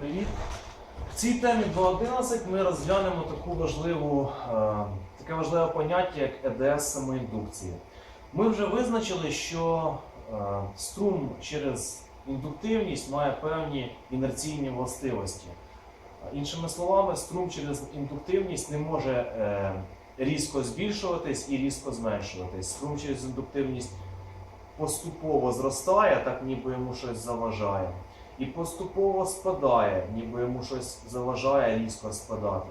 Привіт! В цій темі 2.11 ми розглянемо таку важливу, е, таке важливе поняття, як ЕДС самоіндукції. Ми вже визначили, що е, струм через індуктивність має певні інерційні властивості. Іншими словами, струм через індуктивність не може е, різко збільшуватись і різко зменшуватись. Струм через індуктивність поступово зростає, так ніби йому щось заважає, і поступово спадає, ніби йому щось заважає різко спадати.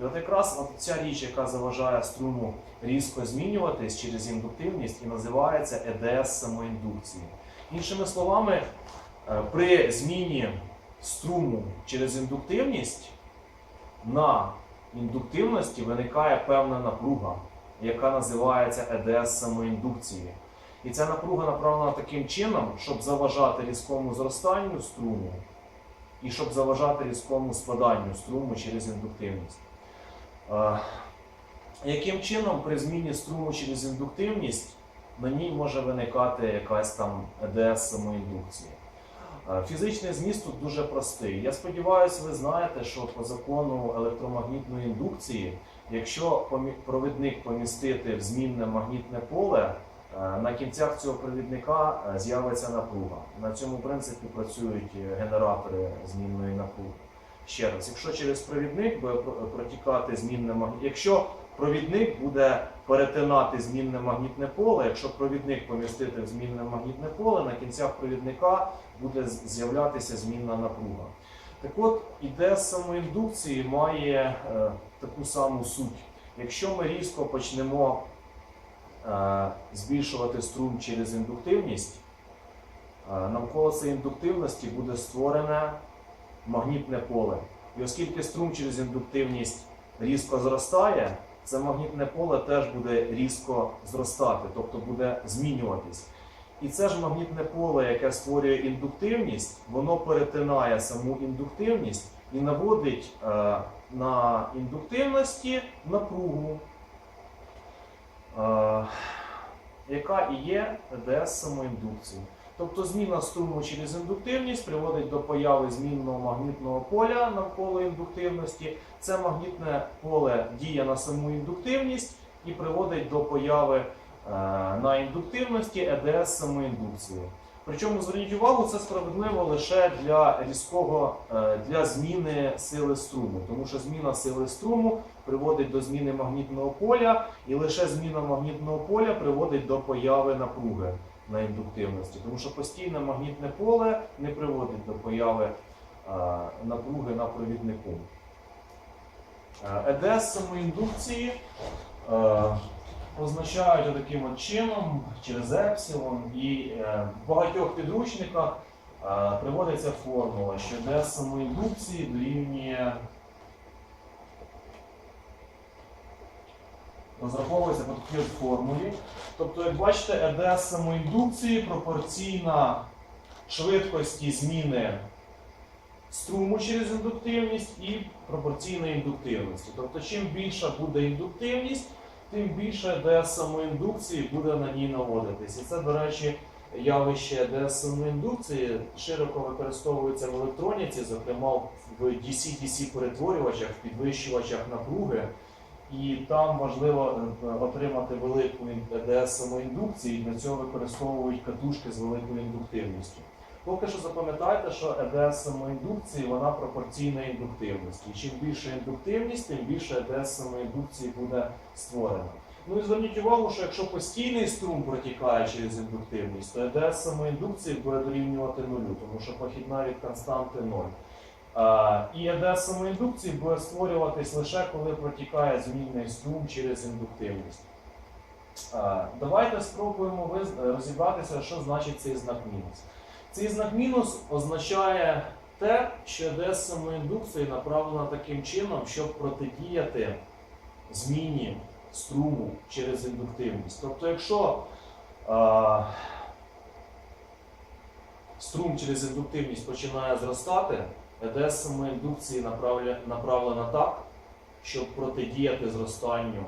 І от якраз от ця річ, яка заважає струму різко змінюватись через індуктивність, і називається ЕДС самоіндукції. Іншими словами, е, при зміні струму через індуктивність на індуктивності виникає певна напруга, яка називається ЕДС самоіндукції. І ця напруга направлена таким чином, щоб заважати різкому зростанню струму і щоб заважати різкому спаданню струму через індуктивність. Е, Яким чином при зміні струму через індуктивність на ній може виникати якась там ЕДС самоіндукції? Е, Фізичний зміст тут дуже простий. Я сподіваюся, ви знаєте, що по закону електромагнітної індукції, якщо провідник помістити в змінне магнітне поле, на кінцях цього провідника е, з'явиться напруга. На цьому принципі працюють е, генератори змінної напруги. Ще раз, якщо через провідник буде протікати змінне магнітне, якщо провідник буде перетинати змінне магнітне поле, якщо провідник помістити в змінне магнітне поле, на кінцях провідника буде з'являтися змінна напруга. Так от, ідея самоіндукції має е, таку саму суть. Якщо ми різко почнемо е, збільшувати струм через індуктивність, е, навколо цієї індуктивності буде створене магнітне поле. І оскільки струм через індуктивність різко зростає, це магнітне поле теж буде різко зростати, тобто буде змінюватись. І це ж магнітне поле, яке створює індуктивність, воно перетинає саму індуктивність і наводить е, на індуктивності напругу, е, яка і є ЕДС самоіндукції. Тобто зміна струму через індуктивність приводить до появи змінного магнітного поля навколо індуктивності. Це магнітне поле діє на саму індуктивність і приводить до появи е, на індуктивності ЕДС самоіндукції. Причому зверніть увагу, це справедливо лише для різкого е, для зміни сили струму, тому що зміна сили струму приводить до зміни магнітного поля, і лише зміна магнітного поля приводить до появи напруги на індуктивності, тому що постійне магнітне поле не приводить до появи е, напруги на провіднику. Е, ЕДС самоіндукції означають таким от чином через епсилон, і е, в багатьох підручниках е, приводиться формула, що ЕДС самоіндукції дорівнює розраховується по такій формулі. Тобто, як бачите, ЕДС самоіндукції пропорційна швидкості зміни струму через індуктивність і пропорційної індуктивності. Тобто, чим більша буде індуктивність, тим більше ЕДС самоіндукції буде на ній наводитись. І це, до речі, явище ЕДС самоіндукції широко використовується в електроніці, зокрема в DC-DC перетворювачах, в підвищувачах напруги. І там важливо е, отримати велику ЕДС самоіндукції, і для цього використовують катушки з великою індуктивністю. Поки що запам'ятайте, що ЕДС самоіндукції вона пропорційна індуктивності. І чим більша індуктивність, тим більше ЕДС самоіндукції буде створено. Ну і зверніть увагу, що якщо постійний струм протікає через індуктивність, то ЕДС самоіндукції буде дорівнювати нулю, тому що похідна від константи 0. І ЕДС самоіндукції буде створюватись лише коли протікає змінний струм через індуктивність. Давайте спробуємо розібратися, що значить цей знак мінус. Цей знак мінус означає те, що ЕДС самоіндукції направлена таким чином, щоб протидіяти зміні струму через індуктивність. Тобто, якщо а, струм через індуктивність починає зростати, ЕДС самоіндукції направлена так, щоб протидіяти зростанню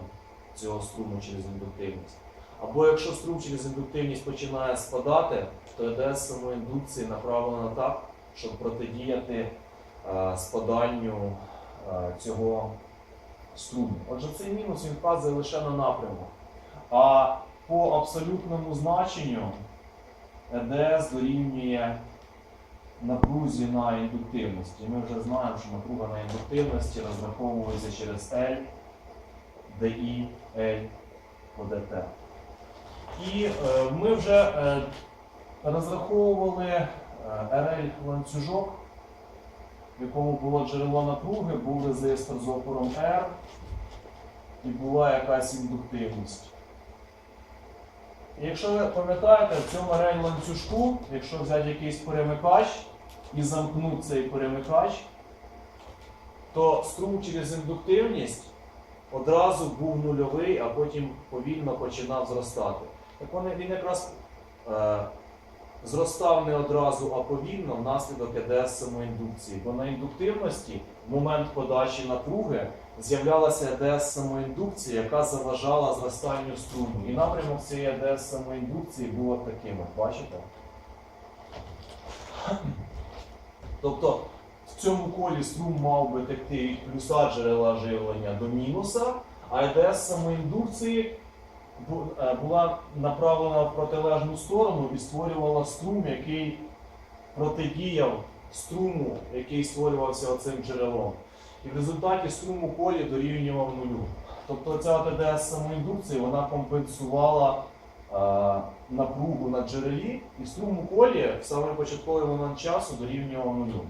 цього струму через індуктивність. Або якщо струм через індуктивність починає спадати, то ЕДС самоіндукції направлена так, щоб протидіяти е, спаданню е, цього струму. Отже, цей мінус він вказує лише на напрямок. А по абсолютному значенню ЕДС дорівнює напрузі на індуктивності. Ми вже знаємо, що напруга на індуктивності розраховується через L, DI, L по dt. І е, ми вже е, розраховували е, RL ланцюжок, в якому було джерело напруги, був резистор з опором R і була якась індуктивність. І якщо ви пам'ятаєте, в цьому RL ланцюжку, якщо взяти якийсь перемикач і замкнути цей перемикач, то струм через індуктивність одразу був нульовий, а потім повільно починав зростати. Так він якраз е, зростав не одразу, а повільно внаслідок ЕДС самоіндукції. Бо на індуктивності в момент подачі напруги з'являлася ЕДС самоіндукції, яка заважала зростанню струму. І напрямок цієї ЕДС самоіндукції був таким, бачите? Тобто в цьому колі струм мав би текти від плюса джерела живлення до мінуса, а ЕДС самоіндукції була направлена в протилежну сторону і створювала струм, який протидіяв струму, який створювався оцим джерелом. І в результаті струм у колі дорівнював нулю. Тобто ця от ЕДС самоіндукції вона компенсувала е, напругу на джерелі, і струм у колі в самий початковий часу дорівнював нулю.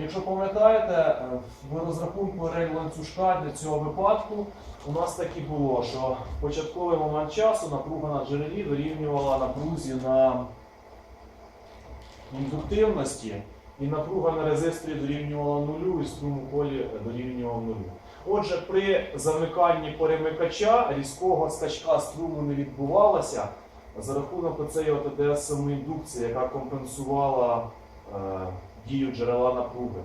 Якщо пам'ятаєте, е, в розрахунку рель ланцюжка для цього випадку у нас так і було, що в початковий момент часу напруга на джерелі дорівнювала напрузі на індуктивності, і напруга на резисторі дорівнювала нулю, і струм у колі дорівнював нулю. Отже, при замиканні перемикача різкого скачка струму не відбувалося за рахунок оцеї от ЕДС самоіндукції, яка компенсувала е, дію джерела напруги.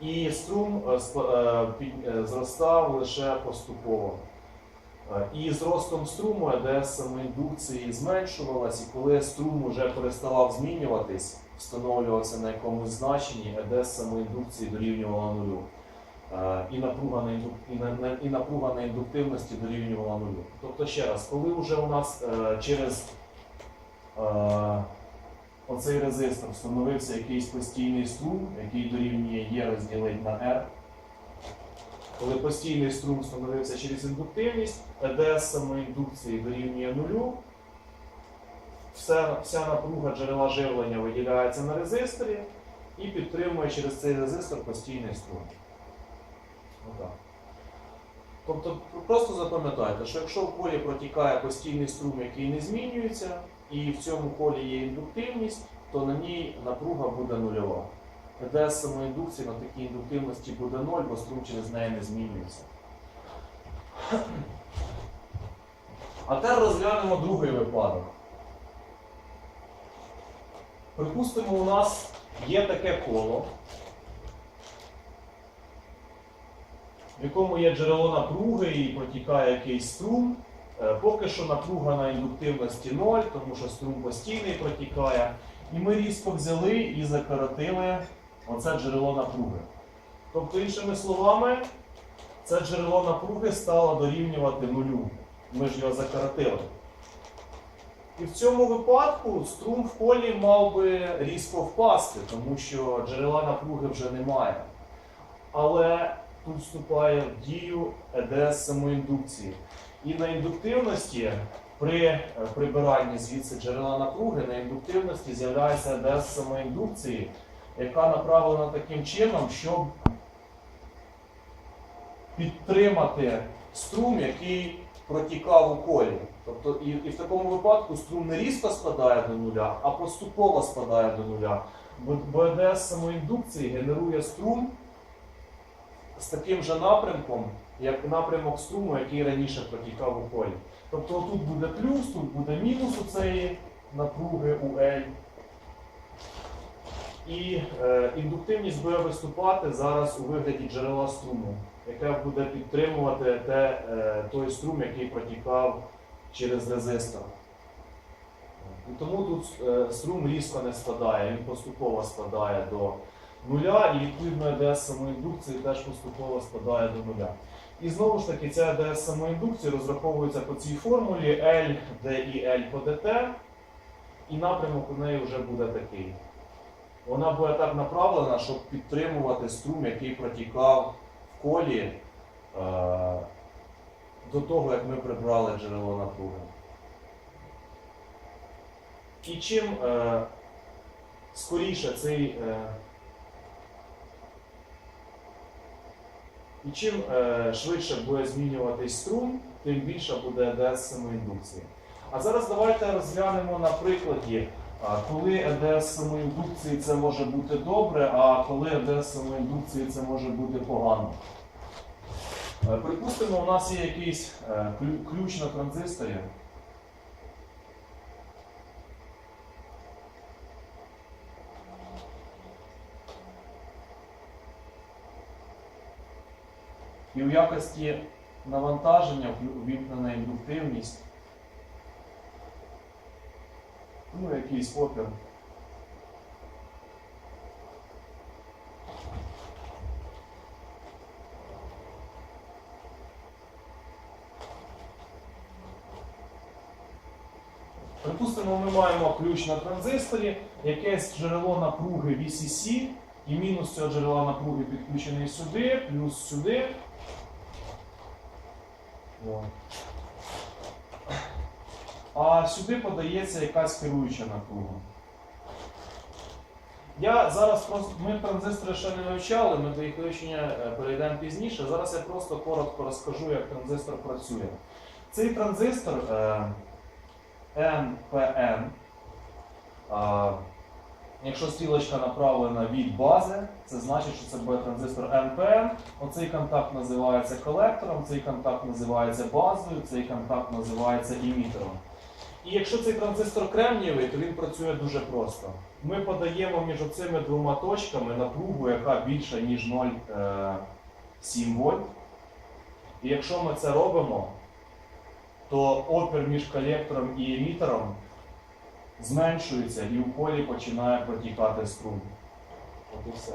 І струм е, е, е, зростав лише поступово. І з ростом струму ЕДС самоіндукції зменшувалась, і коли струм вже переставав змінюватись, встановлювався на якомусь значенні, ЕДС самоіндукції дорівнювала нулю. І напруга на, індук... і, на... і напруга на індуктивності дорівнювала нулю. Тобто ще раз, коли вже у нас через оцей резистор встановився якийсь постійний струм, який дорівнює Е розділити на R, коли постійний струм встановився через індуктивність, ЕДС самоіндукції дорівнює нулю, вся, вся напруга джерела живлення виділяється на резисторі і підтримує через цей резистор постійний струм. Тобто просто запам'ятайте, що якщо в колі протікає постійний струм, який не змінюється, і в цьому колі є індуктивність, то на ній напруга буде нульова. ЕДС самоіндукції на такій індуктивності буде 0, бо струм через неї не змінюється. А тепер розглянемо другий випадок. Припустимо, у нас є таке коло, в якому є джерело напруги і протікає якийсь струм. Е, Поки що напруга на індуктивності 0, тому що струм постійний протікає. І ми різко взяли і закоротили оце джерело напруги. Тобто, іншими словами, це джерело напруги стало дорівнювати нулю. Ми ж його закоротили. І в цьому випадку струм в колі мав би різко впасти, тому що джерела напруги вже немає. Але тут вступає в дію ЕДС самоіндукції. І на індуктивності при е, прибиранні звідси джерела напруги на індуктивності з'являється ЕДС самоіндукції, яка направлена таким чином, щоб підтримати струм, який протікав у колі. Тобто і, і в такому випадку струм не різко спадає до нуля, а поступово спадає до нуля. Бо, бо самоіндукції генерує струм з таким же напрямком, як напрямок струму, який раніше протікав у колі. Тобто тут буде плюс, тут буде мінус у цієї напруги у L. І е, індуктивність буде виступати зараз у вигляді джерела струму, яке буде підтримувати те, е, той струм, який протікав через резистор. І тому тут е, струм різко не спадає, він поступово спадає до нуля, і відповідно ЕДС самоіндукції теж поступово спадає до нуля. І знову ж таки, ця ЕДС самоіндукції розраховується по цій формулі L, D і L по dt, і напрямок у неї вже буде такий. Вона буде так направлена, щоб підтримувати струм, який протікав в колі е, до того, як ми прибрали джерело напруги. І чим е, скоріше цей. Е, і чим е, швидше буде змінюватись струм, тим більша буде ЕДС самоіндукції. А зараз давайте розглянемо на прикладі, коли ЕДС самоіндукції це може бути добре, а коли ЕДС самоіндукції це може бути погано. Е, Припустимо, у нас є якийсь е, ключ на транзисторі. І в якості навантаження ввімкнена індуктивність, ну, якийсь опір. Припустимо, ми маємо ключ на транзисторі, якесь джерело напруги VCC, і мінус цього джерела напруги підключений сюди, плюс сюди. О. А сюди подається якась керуюча напруга. Я зараз просто ми транзистори ще не вивчали, ми до їх вивчення е, перейдемо пізніше. Зараз я просто коротко розкажу, як транзистор працює. Цей транзистор е, NPN, е, якщо стрілочка направлена від бази, це значить, що це буде транзистор NPN. Оцей контакт називається колектором, цей контакт називається базою, цей контакт називається емітером. І якщо цей транзистор кремнієвий, то він працює дуже просто. Ми подаємо між цими двома точками напругу, яка більша, ніж 0,7 вольт. І якщо ми це робимо, то опір між колектором і емітером зменшується і у полі починає протікати струм. От і все.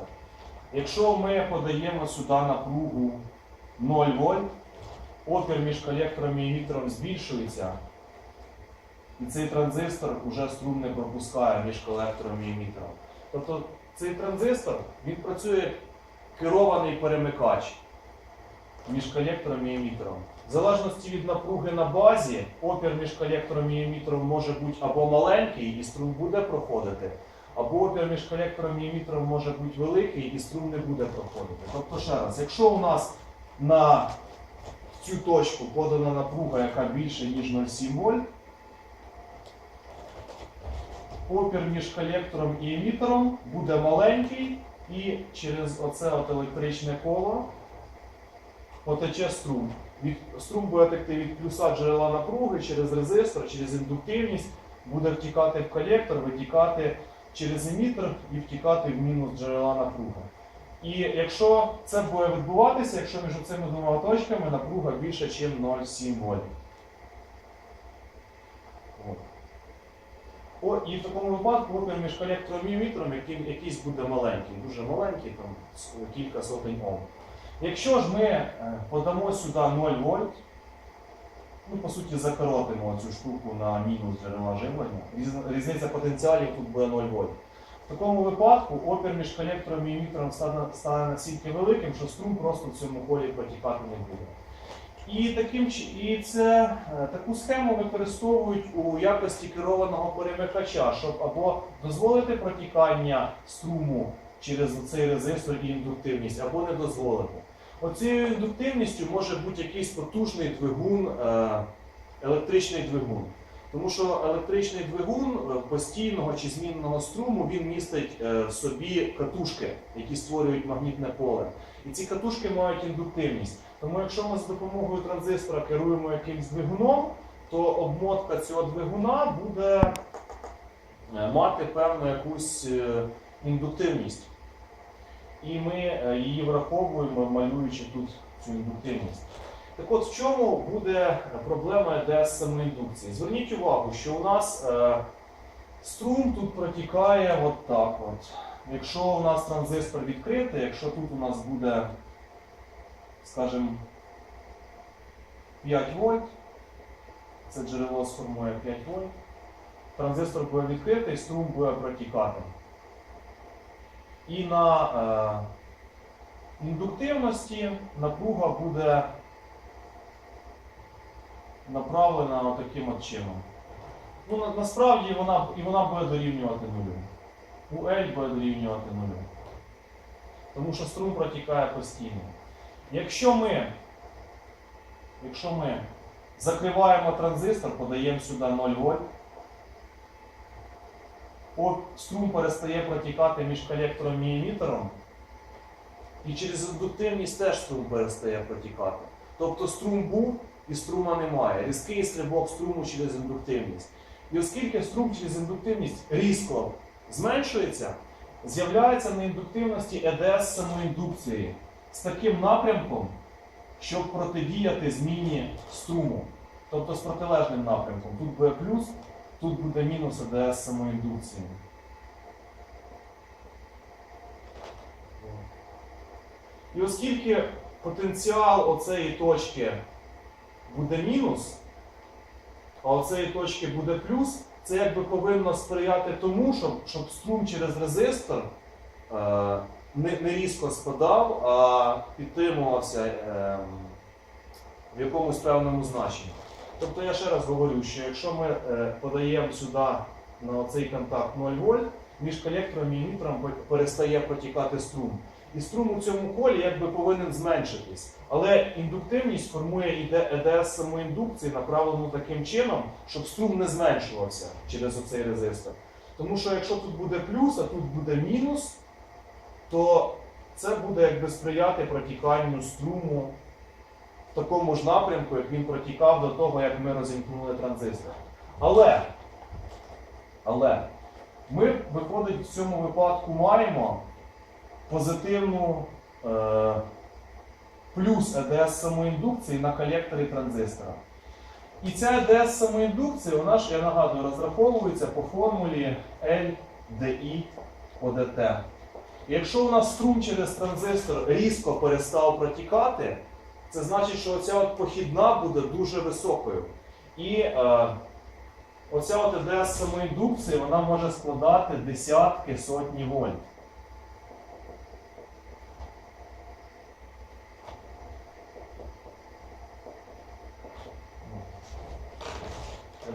Якщо ми подаємо сюди напругу 0 вольт, опір між колектором і емітером збільшується, і цей транзистор вже струм не пропускає між колектором і емітером. Тобто цей транзистор він працює керований перемикач між колектором і емітером. В залежності від напруги на базі, опір між колектором і емітером може бути або маленький, і струм буде проходити, або опір між колектором і емітером може бути великий, і струм не буде проходити. Тобто, ще раз, якщо у нас на цю точку подана напруга, яка більше, ніж 0,7 вольт, опір між колектором і емітером буде маленький, і через оце от електричне коло потече струм. Від, струм буде текти від плюса джерела напруги через резистор, через індуктивність, буде втікати в колектор, витікати через емітер і втікати в мінус джерела напруги. І якщо це буде відбуватися, якщо між цими двома точками напруга більше, ніж 0,7 вольт. О, і в такому випадку опір між колектором і емітером який, якийсь буде маленький, дуже маленький, там кілька сотень Ом. Якщо ж ми е, подамо сюди 0 вольт, ну, по суті, закоротимо цю штуку на мінус джерела живлення, різниця потенціалів тут буде 0 вольт. В такому випадку опір між колектором і емітером стане, стане настільки великим, що струм просто в цьому полі протікати не буде. І, таким, і це, е, таку схему використовують у якості керованого перемикача, щоб або дозволити протікання струму через цей резистор і індуктивність, або не дозволити. Оцією індуктивністю може бути якийсь потужний двигун, е, електричний двигун. Тому що електричний двигун е, постійного чи змінного струму він містить е, в собі катушки, які створюють магнітне поле. І ці катушки мають індуктивність. Тому якщо ми з допомогою транзистора керуємо якимсь двигуном, то обмотка цього двигуна буде мати певну якусь індуктивність. І ми е, її враховуємо, малюючи тут цю індуктивність. Так от в чому буде проблема ЕДС самоіндукції? Зверніть увагу, що у нас е, Струм тут протікає от так от. Якщо у нас транзистор відкритий, якщо тут у нас буде, скажімо, 5 вольт, це джерело сформує 5 вольт, транзистор буде відкритий, струм буде протікати. І на е, індуктивності напруга буде направлена отаким от чином. Ну, на- насправді вона, і вона буде дорівнювати нулю. У L буде дорівнювати нулю. Тому що струм протікає постійно. Якщо ми, якщо ми закриваємо транзистор, подаємо сюди 0 вольт, струм перестає протікати між колектором і емітером, і через індуктивність теж струм перестає протікати. Тобто струм був і струма немає. Різкий стрибок струму через індуктивність. І оскільки струм через індуктивність різко зменшується, з'являється на індуктивності ЕДС самоіндукції з таким напрямком, щоб протидіяти зміні струму. Тобто з протилежним напрямком. Тут буде плюс, тут буде мінус ЕДС самоіндукції. І оскільки потенціал оцеї точки буде мінус, а оцеї точки буде плюс, це якби повинно сприяти тому, щоб, щоб струм через резистор е, не, не різко спадав, а підтримувався е, в якомусь певному значенні. Тобто я ще раз говорю, що якщо ми е, подаємо сюди на цей контакт 0 вольт, між колектором і емітером перестає протікати струм. І струм у цьому колі якби повинен зменшитись. Але індуктивність формує ЕДС самоіндукції, направлену таким чином, щоб струм не зменшувався через оцей резистор. Тому що якщо тут буде плюс, а тут буде мінус, то це буде якби сприяти протіканню струму в такому ж напрямку, як він протікав до того, як ми розімкнули транзистор. Але, але ми, виходить, в цьому випадку маємо позитивну е, плюс ЕДС самоіндукції на колекторі транзистора. І ця ЕДС самоіндукція, вона ж, я нагадую, розраховується по формулі LDI ОДТ. Якщо у нас струм через транзистор різко перестав протікати, це значить, що оця от похідна буде дуже високою. І е, оця от ЕДС самоіндукції вона може складати десятки, сотні вольт.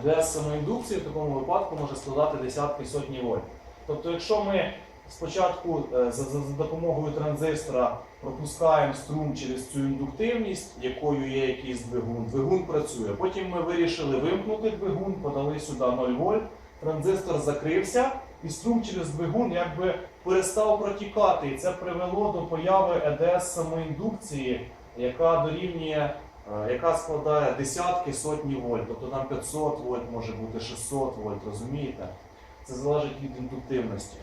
ДС самоіндукції в такому випадку може складати десятки сотні вольт. Тобто, якщо ми спочатку е, за, за, допомогою транзистора пропускаємо струм через цю індуктивність, якою є якийсь двигун, двигун працює. Потім ми вирішили вимкнути двигун, подали сюди 0 вольт, транзистор закрився, і струм через двигун якби перестав протікати. І це привело до появи ЕДС самоіндукції, яка дорівнює е, яка складає десятки, сотні вольт, тобто там 500 вольт може бути 600 вольт, розумієте? Це залежить від індуктивності.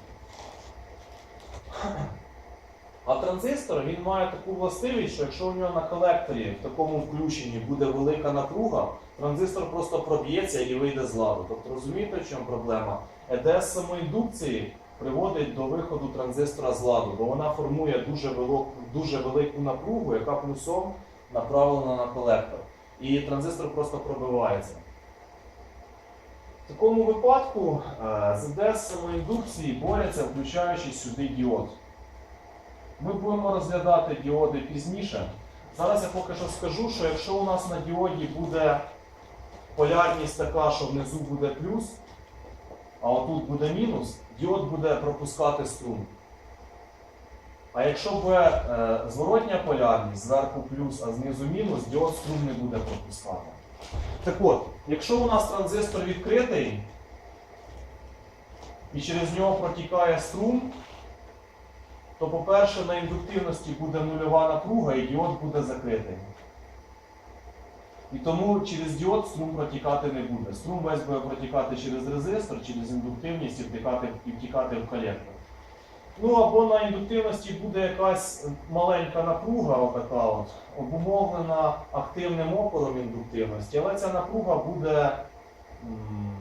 А транзистор він має таку властивість, що якщо у нього на колекторі в такому включенні буде велика напруга, транзистор просто проб'ється і вийде з ладу. Тобто розумієте, в чому проблема? ЕДС самоіндукції приводить до виходу транзистора з ладу, бо вона формує дуже велику, дуже велику напругу, яка плюсом направлена на колектор. І транзистор просто пробивається. В такому випадку е, з самоіндукції борються, включаючи сюди діод. Ми будемо розглядати діоди пізніше. Зараз я поки що скажу, що якщо у нас на діоді буде полярність така, що внизу буде плюс, а отут буде мінус, діод буде пропускати струм. А якщо буде зворотня полярність, зверху плюс, а знизу мінус, діод струм не буде пропускати. Так от, якщо у нас транзистор відкритий і через нього протікає струм, то, по-перше, на індуктивності буде нульова напруга і діод буде закритий. І тому через діод струм протікати не буде. Струм весь буде протікати через резистор, через індуктивність і втікати, і втікати в колектор. Ну або на індуктивності буде якась маленька напруга, отака от, обумовлена активним опором індуктивності, але ця напруга буде м,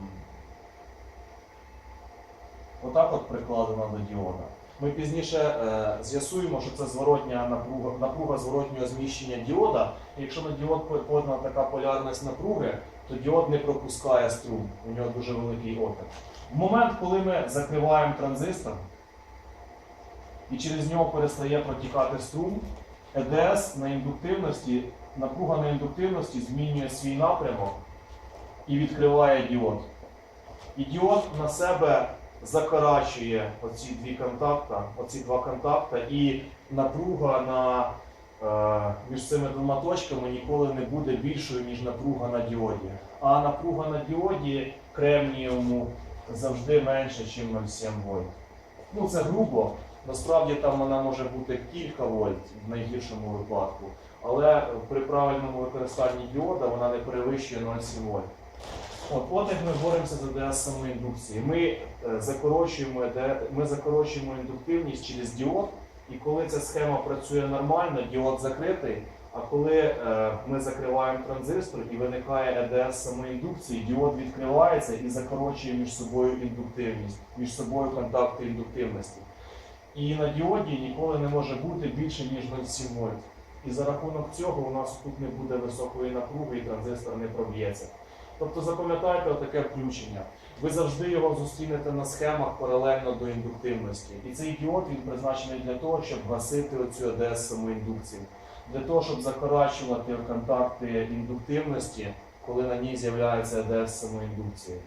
отак от прикладена до діода. Ми пізніше е, з'ясуємо, що це зворотня напруга, напруга зворотнього зміщення діода. І якщо на діод по- подана така полярність напруги, то діод не пропускає струм, у нього дуже великий опір. В момент, коли ми закриваємо транзистор і через нього перестає протікати струм, ЕДС на індуктивності, напруга на індуктивності змінює свій напрямок і відкриває діод. І діод на себе закорачує оці дві контакта, оці два контакта, і напруга на, е, між цими двома точками ніколи не буде більшою, ніж напруга на діоді. А напруга на діоді кремнієвому завжди менше, ніж 0,7 вольт. Ну це грубо. Насправді там вона може бути кілька вольт в найгіршому випадку, але при правильному використанні діода вона не перевищує 0,7 вольт. От, от як ми боремося з АДС самоіндукції. Ми е, закорочуємо, ми закорочуємо індуктивність через діод, і коли ця схема працює нормально, діод закритий. А коли е, ми закриваємо транзистор і виникає ЕДС самоіндукції, діод відкривається і закорочує між собою індуктивність, між собою контакти індуктивності. І на діоді ніколи не може бути більше, ніж 0,7 вольт. І за рахунок цього у нас тут не буде високої напруги і транзистор не проб'ється. Тобто запам'ятайте таке включення. Ви завжди його зустрінете на схемах паралельно до індуктивності. І цей діод він призначений для того, щоб гасити оцю АДС самоіндукцію, для того, щоб закорачувати контакти індуктивності, коли на ній з'являється АДС самоіндукції.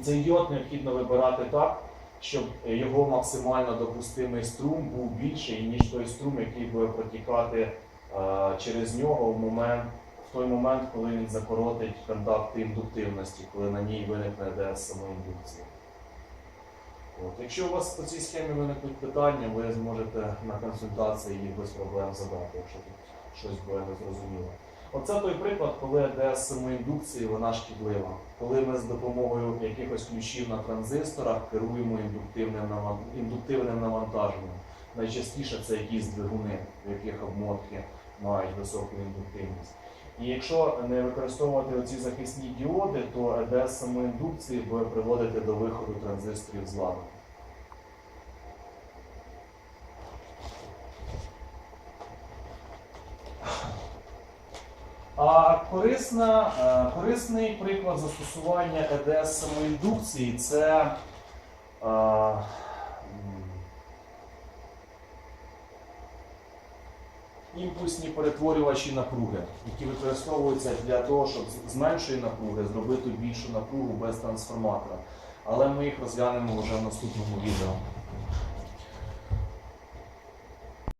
І цей діод необхідно вибирати так, щоб його максимально допустимий струм був більший, ніж той струм, який буде протікати е, через нього в момент в той момент, коли він закоротить контакти індуктивності, коли на ній виникне ДС самоіндукції. От. Якщо у вас по цій схемі виникнуть питання, ви зможете на консультації їх без проблем задати, якщо тут щось буде незрозуміло. Оце той приклад, коли ДС самоіндукції вона шкідлива. Коли ми з допомогою якихось ключів на транзисторах керуємо індуктивним навантаженням. Найчастіше це якісь двигуни, в яких обмотки мають високу індуктивність. І якщо не використовувати оці захисні діоди, то ЕДС самоіндукції буде приводити до виходу транзисторів з ладу. А корисна, е, корисний приклад застосування ЕДС самоіндукції це е, імпульсні перетворювачі напруги, які використовуються для того, щоб з- з меншої напруги зробити більшу напругу без трансформатора. Але ми їх розглянемо вже в наступному відео.